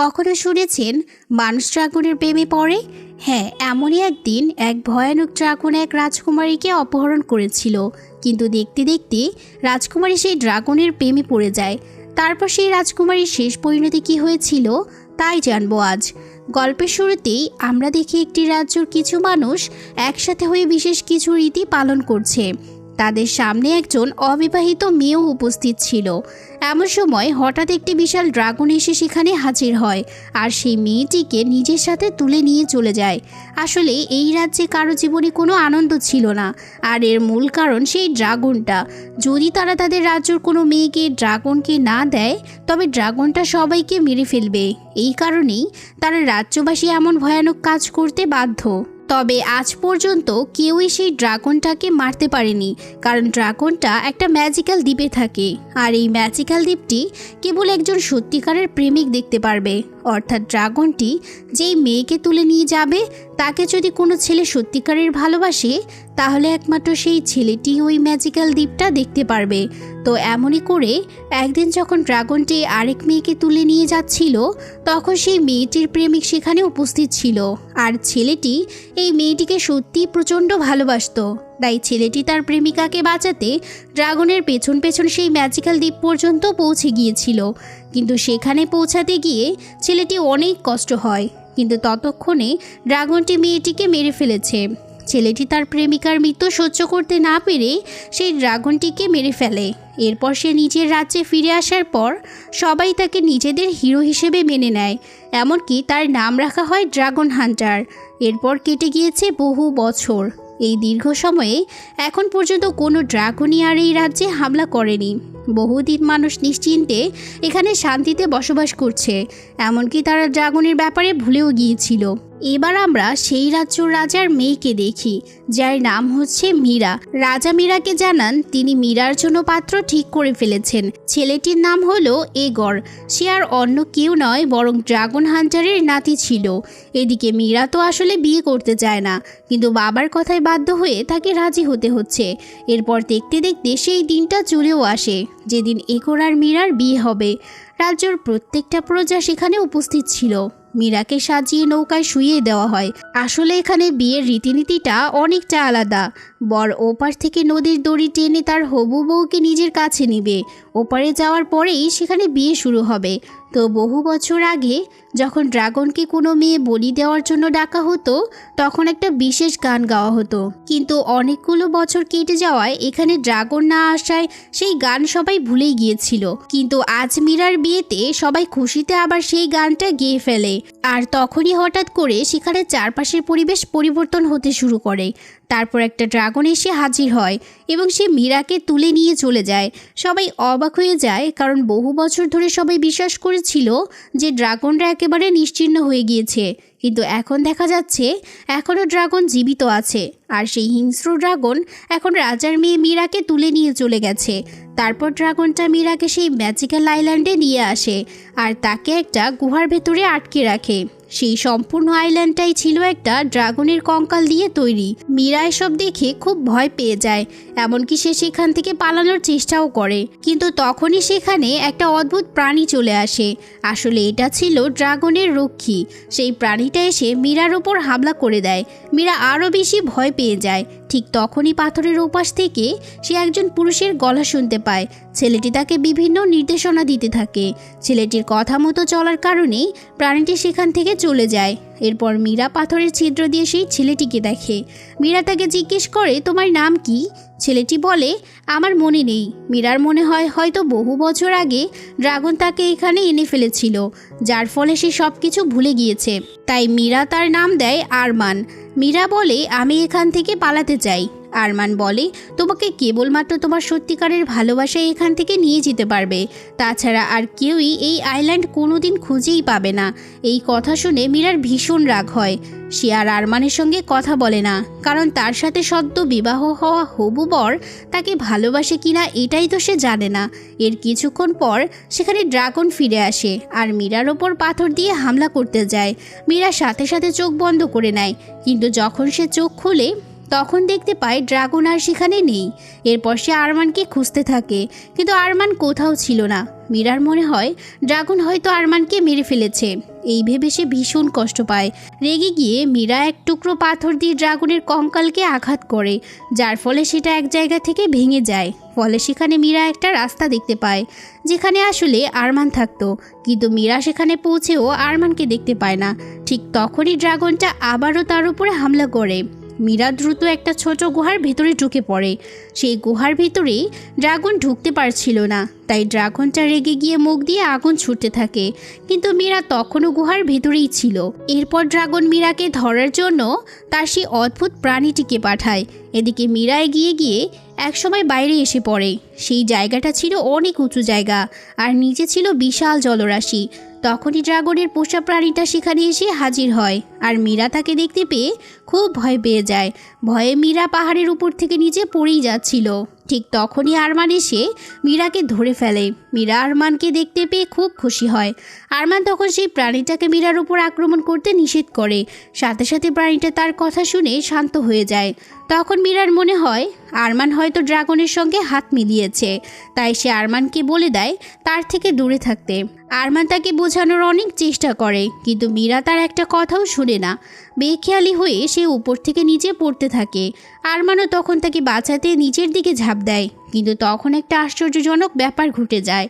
কখনো শুনেছেন, মানুষ ড্রাগনের প্রেমে পড়ে? হ্যাঁ এমনই একদিন এক ভয়ানক ড্রাগন এক রাজকুমারীকে অপহরণ করেছিল। কিন্তু দেখতে দেখতে রাজকুমারী সেই ড্রাগনের প্রেমে পড়ে যায়। তারপর সেই রাজকুমারীর শেষ পরিণতি কী হয়েছিল, তাই জানব আজ। গল্পের শুরুতেই আমরা দেখি একটি রাজ্যর কিছু মানুষ একসাথে হয়ে বিশেষ কিছু রীতি পালন করছে। তাদের সামনে একজন অবিবাহিত মেয়েও উপস্থিত ছিল। এমন সময় হঠাৎ একটি বিশাল ড্রাগন এসে সেখানে হাজির হয়, আর সেই মেয়েটিকে নিজের সাথে তুলে নিয়ে চলে যায়। আসলে এই রাজ্যে কারও জীবনে কোনো আনন্দ ছিল না, আর এর মূল কারণ সেই ড্রাগনটা। যদি তারা তাদের রাজ্যর কোনো মেয়েকে ড্রাগনকে না দেয়, তবে ড্রাগনটা সবাইকে মেরে ফেলবে। এই কারণেই তারা রাজ্যবাসী এমন ভয়ানক কাজ করতে বাধ্য। তবে আজ পর্যন্ত কেউই সেই ড্রাগনটাকে মারতে পারেনি, কারণ ড্রাগনটা একটা ম্যাজিক্যাল দ্বীপে থাকে। আর এই ম্যাজিক্যাল দ্বীপটি কেবল একজন সত্যিকারের প্রেমিক দেখতে পারবে। অর্থাৎ ড্রাগনটি যেই মেয়েকে তুলে নিয়ে যাবে, তাকে যদি কোনো ছেলে সত্যিকারের ভালোবাসে, তাহলে একমাত্র সেই ছেলেটি ওই ম্যাজিক্যাল দ্বীপটা দেখতে পারবে। তো এমনই করে একদিন যখন ড্রাগনটি আরেক মেয়েকে তুলে নিয়ে যাচ্ছিল, তখন সেই মেয়েটির প্রেমিক সেখানে উপস্থিত ছিল। আর ছেলেটি এই মেয়েটিকে সত্যি প্রচণ্ড ভালোবাসতো। তাই ছেলেটি তার প্রেমিকাকে বাঁচাতে ড্রাগনের পেছন পেছন সেই ম্যাজিক্যাল দ্বীপ পর্যন্ত পৌঁছে গিয়েছিল। কিন্তু সেখানে পৌঁছাতে গিয়ে ছেলেটি অনেক কষ্ট হয়। কিন্তু ততক্ষণে ড্রাগনটি মেয়েটিকে মেরে ফেলেছে। ছেলেটি তার প্রেমিকার মৃত্যু সহ্য করতে না পেরে সেই ড্রাগনটিকে মেরে ফেলে। এরপর সে নিজের রাজ্যে ফিরে আসার পর সবাই তাকে নিজেদের হিরো হিসেবে মেনে নেয়। এমনকি তার নাম রাখা হয় ড্রাগন হান্টার। এরপর কেটে গিয়েছে বহু বছর। এই দীর্ঘ সময়ে এখন পর্যন্ত কোনো ড্রাগনই আর এই রাজ্যে হামলা করেনি। বহুদিন মানুষ নিশ্চিন্তে এখানে শান্তিতে বসবাস করছে, এমনকি তারা ড্রাগনের ব্যাপারে ভুলেও গিয়েছিল। এবার আমরা সেই রাজ্যর রাজার মেয়েকে দেখি, যার নাম হচ্ছে মীরা। রাজা মীরাকে জানান, তিনি মীরার জন্য পাত্র ঠিক করে ফেলেছেন। ছেলেটির নাম হলো এগর। সে আর অন্য কেউ নয়, বরং ড্রাগন হান্টারের নাতি ছিল। এদিকে মীরা তো আসলে বিয়ে করতে চায় না, কিন্তু বাবার কথায় বাধ্য হয়ে তাকে রাজি হতে হচ্ছে। এরপর দেখতে দেখতে সেই দিনটা চলেও আসে, যেদিন একর আর মীরার বিয়ে হবে। রাজ্যর প্রত্যেকটা প্রজা সেখানে উপস্থিত ছিল। মীরাকে সাজিয়ে নৌকায় শুয়ে দেওয়া হয়। আসলে এখানে বিয়ের রীতিনীতিটা অনেকটা আলাদা। বর ওপার থেকে নদীর দড়ি টেনে তার হবু বউকে নিজের কাছে নিবে। ওপারে যাওয়ার পরেই সেখানে বিয়ে শুরু হবে। তো বহু বছর আগে যখন ড্রাগনকে কোনো মেয়ে বলি দেওয়ার জন্য ডাকা হতো, তখন একটা বিশেষ গান গাওয়া হতো। কিন্তু অনেকগুলো বছর কেটে যাওয়ায় এখানে ড্রাগন না আসায় সেই গান সবাই ভুলেই গিয়েছিল। কিন্তু আজ মীরার বিয়েতে সবাই খুশিতে আবার সেই গানটা গেয়ে ফেলে। আর তখনই হঠাৎ করে সেখানে চারপাশের পরিবেশ পরিবর্তন হতে শুরু করে। তারপর একটা ড্রাগন এসে হাজির হয় এবং সে মীরাকে তুলে নিয়ে চলে যায়। সবাই অবাক হয়ে যায় কারণ বহু বছর ধরে সবাই বিশ্বাস করেছিল যে ড্রাগনরা একেবারে নিশ্চিহ্ন হয়ে গিয়েছে। কিন্তু এখন দেখা যাচ্ছে এখনও ড্রাগন জীবিত আছে। আর সেই হিংস্র ড্রাগন এখন রাজার মেয়ে মীরাকে তুলে নিয়ে চলে গেছে। তারপর ড্রাগনটা মীরাকে সেই ম্যাজিক্যাল আইল্যান্ডে নিয়ে আসে আর তাকে একটা গুহার ভেতরে আটকে রাখে। সেই সম্পূর্ণ আইল্যান্ডটাই ছিল একটা ড্রাগনের কঙ্কাল দিয়ে তৈরি। মীরা এসব দেখে খুব ভয় পেয়ে যায়, এমনকি সে সেখান থেকে পালানোর চেষ্টাও করে। কিন্তু তখনই সেখানে একটা অদ্ভুত প্রাণী চলে আসে। আসলে এটা ছিল ড্রাগনের রক্ষী। সেই প্রাণীটা এসে মীরার ওপর হামলা করে দেয়। মীরা আরও বেশি ভয় পেয়ে যায়। ঠিক তখনই পাথরের ওপাশ থেকে সে একজন পুরুষের গলা শুনতে পায়। ছেলেটি তাকে বিভিন্ন নির্দেশনা দিতে থাকে। ছেলেটির কথা মতো চলার কারণেই প্রাণীটি সেখান থেকে চলে যায়। এরপর মীরা পাথরের ছিদ্র দিয়ে সেই ছেলেটিকে দেখে। মীরা তাকে জিজ্ঞেস করে, তোমার নাম কি? ছেলেটি বলে, আমার মনে নেই। মীরার মনে হয়, হয়তো বহু বছর আগে ড্রাগন তাকে এখানে এনে ফেলেছিল, যার ফলে সে সব কিছু ভুলে গিয়েছে। তাই মীরা তার নাম দেয় আরমান। মীরা বলে, আমি এখান থেকে পালাতে চাই আরমান বলে, তোমাকে কেবলমাত্র তোমার সত্যিকারের ভালোবাসা এখান থেকে নিয়ে যেতে পারবে। তাছাড়া আর কেউই এই আইল্যান্ড কোনোদিন খুঁজেই পাবে না। এই কথা শুনে মীরার ভীষণ রাগ হয়। সে আর আরমানের সঙ্গে কথা বলে না, কারণ তার সাথে সদ্য বিবাহ হওয়া হবু বর তাকে ভালোবাসে কিনা এটাই তো সে জানে না। এর কিছুক্ষণ পর সেখানে ড্রাগন ফিরে আসে আর মীরার ওপর পাথর দিয়ে হামলা করতে যায়। মীরা সাথে সাথে চোখ বন্ধ করে নেয়, কিন্তু যখন সে চোখ খুলে তখন দেখতে পায় ড্রাগন আর সেখানে নেই। এরপর সে আরমানকে খুঁজতে থাকে। কিন্তু আরমান কোথাও ছিল না। মীরার মনে হয়, ড্রাগন হয়তো আরমানকে মেরে ফেলেছে। এই ভেবে সে ভীষণ কষ্ট পায়। রেগে গিয়ে মীরা এক টুকরো পাথর দিয়ে ড্রাগনের কঙ্কালকে আঘাত করে, যার ফলে সেটা এক জায়গা থেকে ভেঙে যায়। ফলে সেখানে মীরা একটা রাস্তা দেখতে পায়, যেখানে আসলে আরমান থাকতো। কিন্তু মীরা সেখানে পৌঁছেও আরমানকে দেখতে পায় না। ঠিক তখনই ড্রাগনটা আবারও তার উপরে হামলা করে। মীরা দ্রুত একটা ছোট গুহার ভেতরে ঢুকে পড়ে। সেই গুহার ভিতরে ড্রাগন ঢুকতে পারছিল না। তাই ড্রাগনটা রেগে গিয়ে মুখ দিয়ে আগুন ছুটতে থাকে। কিন্তু মীরা তখনও গুহার ভেতরেই ছিল। এরপর ড্রাগন মীরাকে ধরার জন্য তার সেই অদ্ভুত প্রাণীটিকে পাঠায়। এদিকে মীরা এগিয়ে গিয়ে একসময় বাইরে এসে পড়ে। সেই জায়গাটা ছিল অনেক উঁচু জায়গা, আর নিচে ছিল বিশাল জলরাশি। তখনই ড্রাগনের পোষা প্রাণীটা সেখানে এসে হাজির হয়। আর মীরা তাকে দেখতে পেয়ে খুব ভয় পেয়ে যায়। ভয়ে মীরা পাহাড়ের উপর থেকে নিচে পড়েই যাচ্ছিল। ঠিক তখনই আরমান এসে মীরাকে ধরে ফেলে। মীরা আরমানকে দেখতে পেয়ে খুব খুশি হয়। আরমান তখন সেই প্রাণীটাকে মীরার উপর আক্রমণ করতে নিষেধ করে। সাথে সাথে প্রাণীটা তার কথা শুনে শান্ত হয়ে যায়। তখন মীরার মনে হয়, আরমান হয়তো ড্রাগনের সঙ্গে হাত মিলিয়েছে। তাই সে আরমানকে বলে দেয় তার থেকে দূরে থাকতে। আরমান তাকে বোঝানোর অনেক চেষ্টা করে, কিন্তু মীরা তার একটা কথাও শুনে না। বেখেয়ালি হয়ে সে উপর থেকে নিচে পড়তে থাকে। আরমানও তখন তাকে বাঁচাতে নিচের দিকে ঝাঁপ দেয়, কিন্তু তখন একটা আশ্চর্যজনক ব্যাপার ঘটে যায়।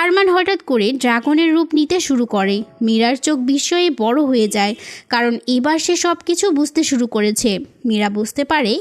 আরমান হঠাৎ করে ড্রাগনের রূপ নিতে শুরু করে। মীরার চোখ বিস্ময়ে বড় হয়ে যায়, কারণ এবার সে সব কিছু বুঝতে শুরু করেছে। মীরা বুঝতে পারে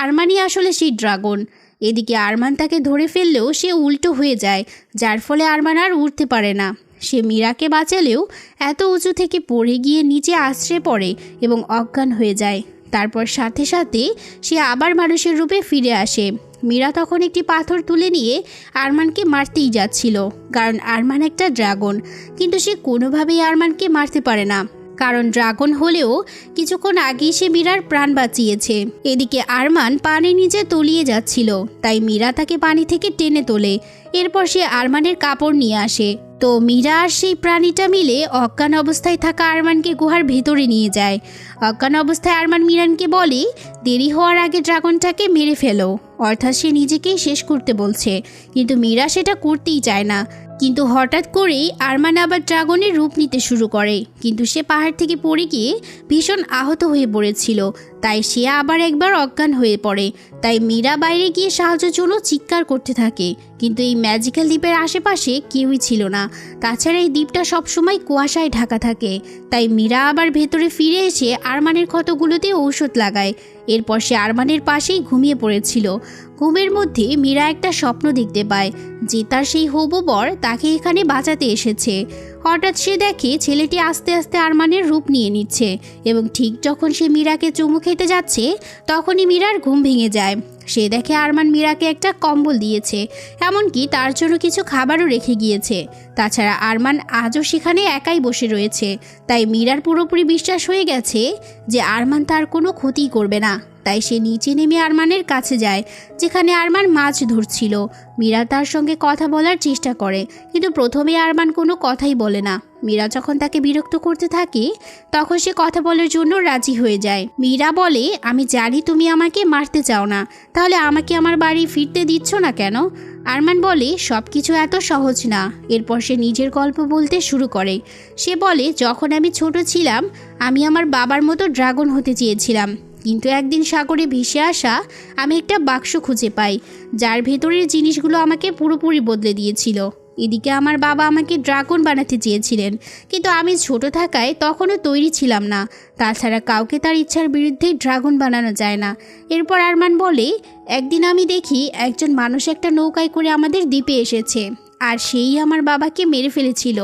আরমানই আসলে সেই ড্রাগন। এদিকে আরমান তাকে ধরে ফেললেও সে উল্টো হয়ে যায়, যার ফলে আরমান আর উঠতে পারে না। সে মীরাকে বাঁচালেও এত উঁচু থেকে পড়ে গিয়ে নিচে আশ্রে পড়ে এবং অজ্ঞান হয়ে যায়। তারপর সাথে সাথে সে আবার মানুষের রূপে ফিরে আসে। মীরা তখন একটি পাথর তুলে নিয়ে আরমানকে মারতেই যাচ্ছিল, কারণ আরমান একটা ড্রাগন। কিন্তু সে কোনোভাবেই আরমানকে মারতে পারে না, কারণ ড্রাগন হলেও কিছুক্ষণ আগেই সে মীরার প্রাণ বাঁচিয়েছে। এদিকে আরমান পানি নিচে তলিয়ে যাচ্ছিল, তাই মীরা তাকে পানি থেকে টেনে তোলে। এরপর সে আরমানের কাপড় নিয়ে আসে। তো মীরা আর সেই প্রাণীটা মিলে অজ্ঞান অবস্থায় থাকা আরমানকে গুহার ভেতরে নিয়ে যায়। অজ্ঞান অবস্থায় আরমান মিরানকে বলে, দেরি হওয়ার আগে ড্রাগনটাকে মেরে ফেলো। অর্থাৎ সে নিজেকেই শেষ করতে বলছে। কিন্তু মীরা সেটা করতেই চায় না। কিন্তু হঠাৎ করেই আরমান আবার ড্রাগনের রূপ নিতে শুরু করে। কিন্তু সে পাহাড় থেকে পড়ে গিয়ে ভীষণ আহত হয়ে পড়েছিল। তাই সে আবার একবার অজ্ঞান হয়ে পড়ে। তাই মীরা বাইরে গিয়ে সাহায্যের জন্য চিৎকার করতে থাকে। কিন্তু এই ম্যাজিক্যাল দ্বীপের আশেপাশে কেউই ছিল না। তাছাড়া এই দ্বীপটা সবসময় কুয়াশায় ঢাকা থাকে। তাই মীরা আবার ভেতরে ফিরে এসে আরমানের ক্ষতগুলোতে ঔষধ লাগায়। এরপর সে আরমানের পাশেই ঘুমিয়ে পড়েছিল। ঘুমের মধ্যে মীরা একটা স্বপ্ন দেখতে পায় যে তার সেই হবু বর তাকে এখানে বাঁচাতে এসেছে। হঠাৎ সে দেখে ছেলেটি আস্তে আস্তে আরমানের রূপ নিয়ে নিচ্ছে এবং ঠিক যখন সে মীরাকে চুমু খেতে যাচ্ছে, তখনই মীরার ঘুম ভেঙে যায়। সে দেখে আরমান মীরাকে একটা কম্বল দিয়েছে, এমনকি তার জন্য কিছু খাবারও রেখে গিয়েছে। তাছাড়া আরমান আজও সেখানে একাই বসে রয়েছে, তাই মীরার পুরোপুরি বিশ্বাস হয়ে গেছে যে আরমান তার কোনো ক্ষতি করবে না। তাই সে নিচে নেমে আরমানের কাছে যায়, যেখানে আরমান মাছ ধরছিল। মীরা তার সঙ্গে কথা বলার চেষ্টা করে, কিন্তু প্রথমে আরমান কোনো কথাই বলে না। মীরা যখন তাকে বিরক্ত করতে থাকে, তখন সে কথা বলার জন্য রাজি হয়ে যায়। মীরা বলে, আমি জানি তুমি আমাকে মারতে চাও না, তাহলে আমাকে আমার বাড়ি ফিরতে দিচ্ছ না কেন? আরমান বলে সব কিছু এত সহজ না। এরপর সে নিজের গল্প বলতে শুরু করে। সে বলে, যখন আমি ছোট ছিলাম, আমি আমার বাবার মতো ড্রাগন হতে চেয়েছিলাম। কিন্তু একদিন সাগরে ভেসে আসা আমি একটা বাক্স খুঁজে পাই, যার ভেতরের জিনিসগুলো আমাকে পুরোপুরি বদলে দিয়েছিল। এদিকে আমার বাবা আমাকে ড্রাগন বানাতে চেয়েছিলেন, কিন্তু আমি ছোট থাকায় তখনও তৈরি ছিলাম না। তাছাড়া কাউকে তার ইচ্ছার বিরুদ্ধে ড্রাগন বানানো যায় না। এরপর আরমান বলে, একদিন আমি দেখি একজন মানুষ একটা নৌকায় করে আমাদের দ্বীপে এসেছে, আর সেই আমার বাবাকে মেরে ফেলেছিল।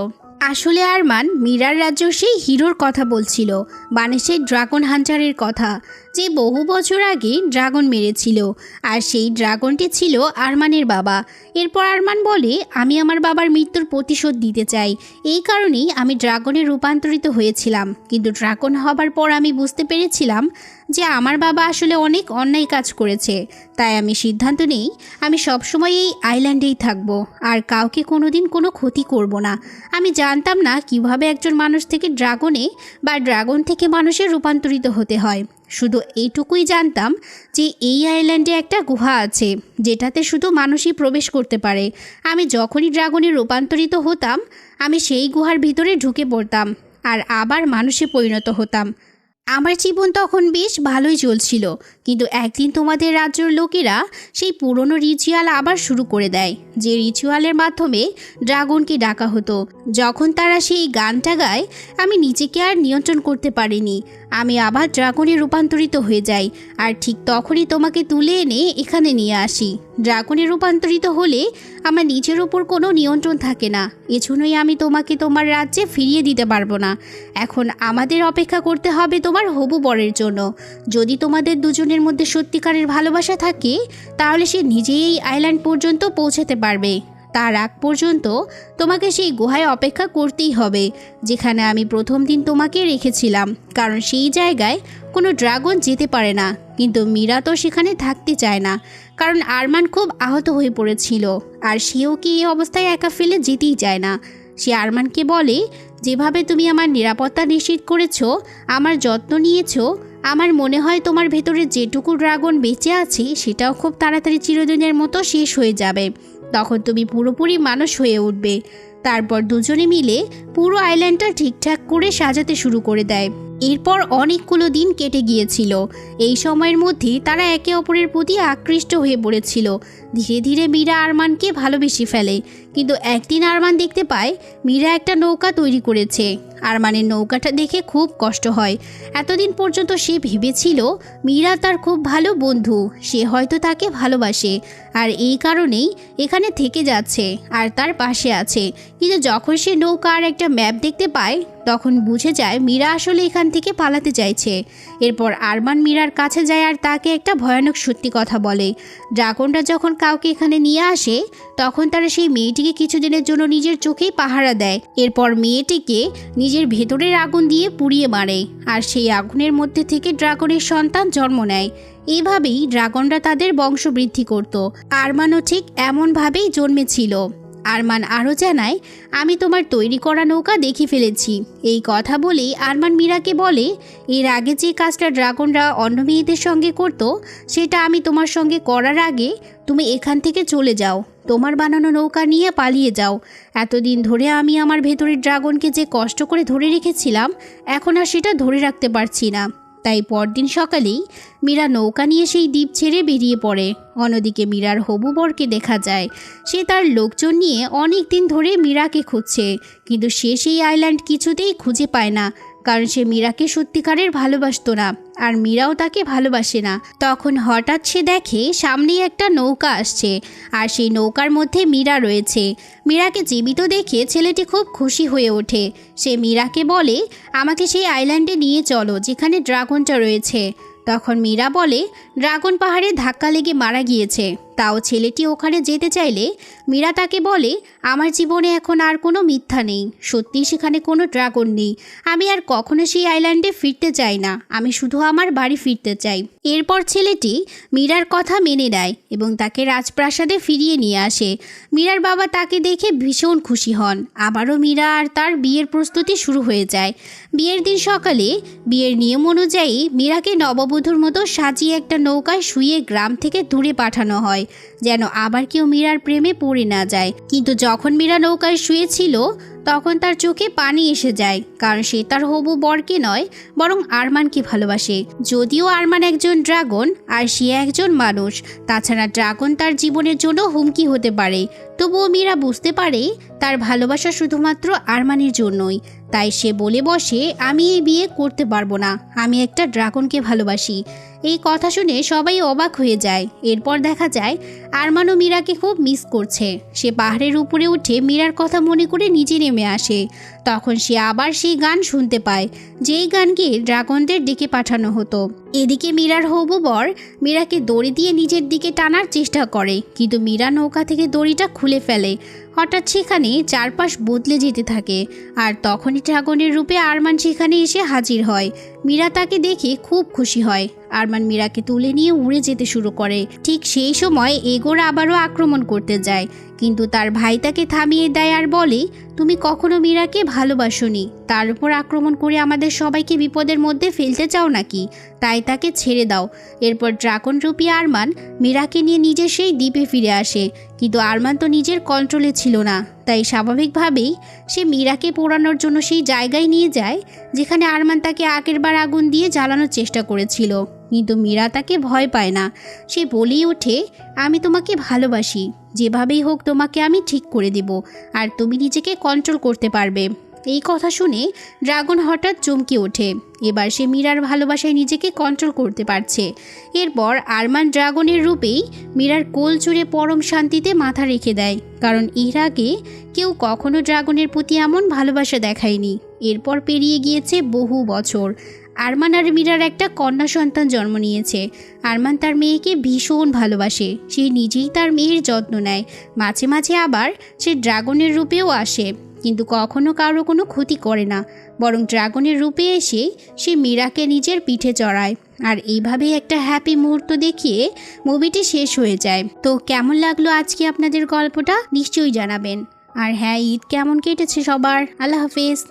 আসলে আরমান মীরার রাজ্য সেই হিরোর কথা বলছিল মানে সেই ড্রাগন হান্টারের কথা। যে বহু বছর আগে ড্রাগন মেরেছিল। আর সেই ড্রাগনটি ছিল আরমানের বাবা। এরপর আরমান বলে, আমি আমার বাবার মৃত্যুর প্রতিশোধ দিতে চাই। এই কারণেই আমি ড্রাগনে রূপান্তরিত হয়েছিলাম। কিন্তু ড্রাগন হবার পর আমি বুঝতে পেরেছিলাম যে আমার বাবা আসলে অনেক অন্যায় কাজ করেছে। তাই আমি সিদ্ধান্ত নেই, আমি সবসময় এই আইল্যান্ডেই থাকব। আর কাউকে কোনোদিন কোনো ক্ষতি করব না। আমি জানতাম না কীভাবে একজন মানুষ থেকে ড্রাগনে বা ড্রাগন থেকে মানুষের রূপান্তরিত হতে হয়। শুধু এইটুকুই জানতাম যে এই আইল্যান্ডে একটা গুহা আছে, যেটাতে শুধু মানুষই প্রবেশ করতে পারে। আমি যখনই ড্রাগনে রূপান্তরিত হতাম, আমি সেই গুহার ভিতরে ঢুকে পড়তাম আর আবার মানুষে পরিণত হতাম। আমার জীবন তখন বেশ ভালোই চলছিল। কিন্তু একদিন তোমাদের রাজ্যের লোকেরা সেই পুরনো রিচুয়াল আবার শুরু করে দেয়, যে রিচুয়ালের মাধ্যমে ড্রাগনকে ডাকা হতো। যখন তারা সেই গানটা গায়, আমি নিজেকে আর নিয়ন্ত্রণ করতে পারিনি। আমি আবার ড্রাগনে রূপান্তরিত হয়ে যাই, আর ঠিক তখনই তোমাকে তুলে এনে এখানে নিয়ে আসি। ড্রাগনে রূপান্তরিত হলে আমার নিজের ওপর কোনো নিয়ন্ত্রণ থাকে না। এজন্যই আমি তোমাকে তোমার রাজ্যে ফিরিয়ে দিতে পারব না। এখন আমাদের অপেক্ষা করতে হবে তোমার হবু বরের জন্য। যদি তোমাদের দুজনের মধ্যে সত্যিকারের ভালোবাসা থাকে, তাহলে সে নিজেই এই আইল্যান্ড পর্যন্ত পৌঁছাতে পারবে। তার আগ পর্যন্ত তোমাকে সেই গুহায় অপেক্ষা করতেই হবে, যেখানে আমি প্রথম দিন তোমাকে রেখেছিলাম, কারণ সেই জায়গায় কোনো ড্রাগন যেতে পারে না। কিন্তু মীরা তো সেখানে থাকতে চায় না, কারণ আরমান খুব আহত হয়ে পড়েছিল, আর সেও কি এই অবস্থায় একা ফেলে যেতেই চায় না। সে আরমানকে বলে, যেভাবে তুমি আমার নিরাপত্তা নিশ্চিত করেছ, আমার যত্ন নিয়েছো আমার মনে হয় তোমার ভেতরে যেটুকু ড্রাগন বেঁচে আছে, সেটাও খুব তাড়াতাড়ি চিরদিনের মতো শেষ হয়ে যাবে। তখন তুমি পুরোপুরি মানুষ হয়ে উঠবে। তারপর দুজনে মিলে পুরো আইল্যান্ডটা ঠিকঠাক করে সাজাতে শুরু করে দেয়। এরপর অনেকগুলো দিন কেটে গিয়েছিল। এই সময়ের মধ্যে তারা একে অপরের প্রতি আকৃষ্ট হয়ে পড়েছিল। ধীরে ধীরে মীরা আরমানকে ভালোবেসে ফেলে। কিন্তু একদিন আরমান দেখতে পায়, মীরা একটা নৌকা তৈরি করেছে। আরমানের নৌকাটা দেখে খুব কষ্ট হয়। এতদিন পর্যন্ত সে ভেবেছিল, মীরা তার খুব ভালো বন্ধু, সে হয়তো তাকে ভালোবাসে। আর এই কারণেই এখানে থেকে যাচ্ছে, আর তার পাশে আছে। কিন্তু যখন সে নৌকা আর একটা ম্যাপ দেখতে পায়, তখন বুঝে যায়, মীরা আসলে এখান থেকে পালাতে চাইছে। এরপর আরমান মীরার কাছে যায় আর তাকে একটা ভয়ানক সত্যি কথা বলে। ড্রাগনটা যখন কাউকে এখানে নিয়ে আসে, তখন তারা সেই মেয়েটিকে কিছুদিনের জন্য নিজের চোখেই পাহারা দেয়। এরপর মেয়েটিকে নিজের ভেতরের আগুন দিয়ে পুড়িয়ে মারে আর সেই আগুনের মধ্যে থেকে ড্রাগনের সন্তান জন্ম নেয়। এভাবেই ড্রাগনরা তাদের বংশবৃদ্ধি করত। আরমানও ঠিক এমনভাবেই জন্মেছিল। আরমান আরও জানায়, আমি তোমার তৈরি করা নৌকা দেখে ফেলেছি। এই কথা বলেই আরমান মীরাকে বলে, এর আগে যে কাজটা ড্রাগনরা অন্য মেয়েদের সঙ্গে করতো, সেটা আমি তোমার সঙ্গে করার আগে তুমি এখান থেকে চলে যাও। তোমার বানানো নৌকা নিয়ে পালিয়ে যাও। এতদিন ধরে আমি আমার ভেতরের ড্রাগনকে যে কষ্ট করে ধরে রেখেছিলাম, এখন আর সেটা ধরে রাখতে পারছি না। তাই পরদিন সকালেই মীরা নৌকা নিয়ে সেই দ্বীপ ছেড়ে বেরিয়ে পড়ে। অন্যদিকে মীরার হবু বরকে দেখা যায়। সে তার লোকজন নিয়ে অনেক দিন ধরে মীরাকে খুঁজছে, কিন্তু সে সেই আইল্যান্ড কিছুতেই খুঁজে পায় না। কারণ সে মীরাকে সত্যিকারের ভালোবাসতো না, আর মীরাও তাকে ভালোবাসে না। তখন হঠাৎ সে দেখে সামনেই একটা নৌকা আসছে, আর সেই নৌকার মধ্যে মীরা রয়েছে। মীরাকে জীবিত দেখে ছেলেটি খুব খুশি হয়ে ওঠে। সে মীরাকে বলে, আমাকে সেই আইল্যান্ডে নিয়ে চলো, যেখানে ড্রাগনটা রয়েছে। তখন মীরা বলে, ড্রাগন পাহাড়ে ধাক্কা লেগে মারা গিয়েছে। তাও ছেলেটি ওখানে যেতে চাইলে মীরা তাকে বলে, আমার জীবনে এখন আর কোনো মিথ্যা নেই। সত্যি সেখানে কোনো ড্রাগন নেই। আমি আর কখনো সেই আইল্যান্ডে ফিরতে চাই না। আমি শুধু আমার বাড়ি ফিরতে চাই। এরপর ছেলেটি মীরার কথা মেনে নেয় এবং তাকে রাজপ্রাসাদে ফিরিয়ে নিয়ে আসে। মীরার বাবা তাকে দেখে ভীষণ খুশি হন। আবারও মীরা আর তার বিয়ের প্রস্তুতি শুরু হয়ে যায়। বিয়ের দিন সকালে বিয়ের নিয়ম অনুযায়ী মীরাকে নববধূর মতো সাজিয়ে একটা নৌকায় শুয়ে গ্রাম থেকে দূরে পাঠানো হয়। যেন আবার কেউ মীরার প্রেমে পড়ে না যায়। কিন্তু যখন মীরা নৌকায় শুয়েছিল, তখন তার চোখে পানি এসে যায়, কারণ সে তার হবু বরকে নয়, বরং আরমানকে ভালোবাসে। যদিও আরমান একজন ড্রাগন, আর সে একজন মানুষ, তাছাড়া ড্রাগন তার জীবনের জন্য হুমকি হতে পারে। তবুও মীরা বুঝতে পারে, তার ভালোবাসা শুধুমাত্র আরমানের জন্যই। তাই সে বলে বসে, আমি এই বিয়ে করতে পারব না। আমি একটা ড্রাগনকে ভালোবাসি। এই কথা শুনে সবাই অবাক হয়ে যায়। এরপর দেখা যায়, আরমানো মীরাকে খুব মিস করছে। সে পাহাড়ের উপরে উঠে মীরার কথা মনে করে নিজে নেমে আসে। তখন সে আবার সেই গান শুনতে পায়, যেই গানকে ড্রাগনদের ডেকে পাঠানো হতো। এদিকে মীরার হবু বর মীরাকে দড়ি দিয়ে নিজের দিকে টানার চেষ্টা করে, কিন্তু মীরা নৌকা থেকে দড়িটা খুলে ফেলে। হঠাৎ সেখানে চারপাশ বদলে যেতে থাকে, আর তখনই ড্রাগনের রূপে আরমান সেখানে এসে হাজির হয়। মীরা তাকে দেখে খুব খুশি হয়। আরমান মীরাকে তুলে নিয়ে উড়ে যেতে শুরু করে। ঠিক সেই সময় এগোর আবারও আক্রমণ করতে যায়। কিন্তু তার ভাই তাকে থামিয়ে দেয় আর বলে, তুমি কখনো মীরাকে ভালোবাসনি। তার উপর আক্রমণ করে আমাদের সবাইকে বিপদের মধ্যে ফেলতে চাও নাকি? তাই তাকে ছেড়ে দাও। এরপর ড্রাগন রূপী আরমান মীরাকে নিয়ে নিজের সেই দ্বীপে ফিরে আসে। কিন্তু আরমান তো নিজের কন্ট্রোলে ছিল না। তাই স্বাভাবিকভাবেই সে মীরাকে পোড়ানোর জন্য সেই জায়গায় নিয়ে যায়, যেখানে আরমান তাকে আগের বার আগুন দিয়ে জ্বালানোর চেষ্টা করেছিল। কিন্তু মীরা তাকে ভয় পায় না। সে বলেই ওঠে, আমি তোমাকে ভালোবাসি। যেভাবেই হোক তোমাকে আমি ঠিক করে দেব। আর তুমি নিজেকে কন্ট্রোল করতে পারবে। এই কথা শুনে ড্রাগন হঠাৎ চমকে ওঠে। এবার সে মীরার ভালোবাসায় নিজেকে কন্ট্রোল করতে পারছে। এরপর আরমান ড্রাগনের রূপেই মীরার কোল চুড়ে পরম শান্তিতে মাথা রেখে দেয়। কারণ এর আগে কেউ কখনো ড্রাগনের প্রতি এমন ভালোবাসা দেখায়নি। এরপর পেরিয়ে গিয়েছে বহু বছর। আরমান আর মীরার একটা কন্যা সন্তান জন্ম নিয়েছে। আরমান তার মেয়েকে ভীষণ ভালোবাসে। সে নিজেই তার মেয়ের যত্ন নেয়। মাঝে মাঝে আবার সে ড্রাগনের রূপেও আসে। কিন্তু কখনো কারও কোনো ক্ষতি করে না, বরং ড্রাগনের রূপে এসে সে মীরাকে নিজের পিঠে চড়ায়। আর এইভাবে একটা হ্যাপি মুহূর্ত দেখিয়ে মুভিটি শেষ হয়ে যায়। তো কেমন লাগল আজকে আপনাদের গল্পটা? নিশ্চয়ই জানাবেন। আর হ্যাঁ ঈদ কেমন কেটেছে সবার? আল্লাহ হাফেজ।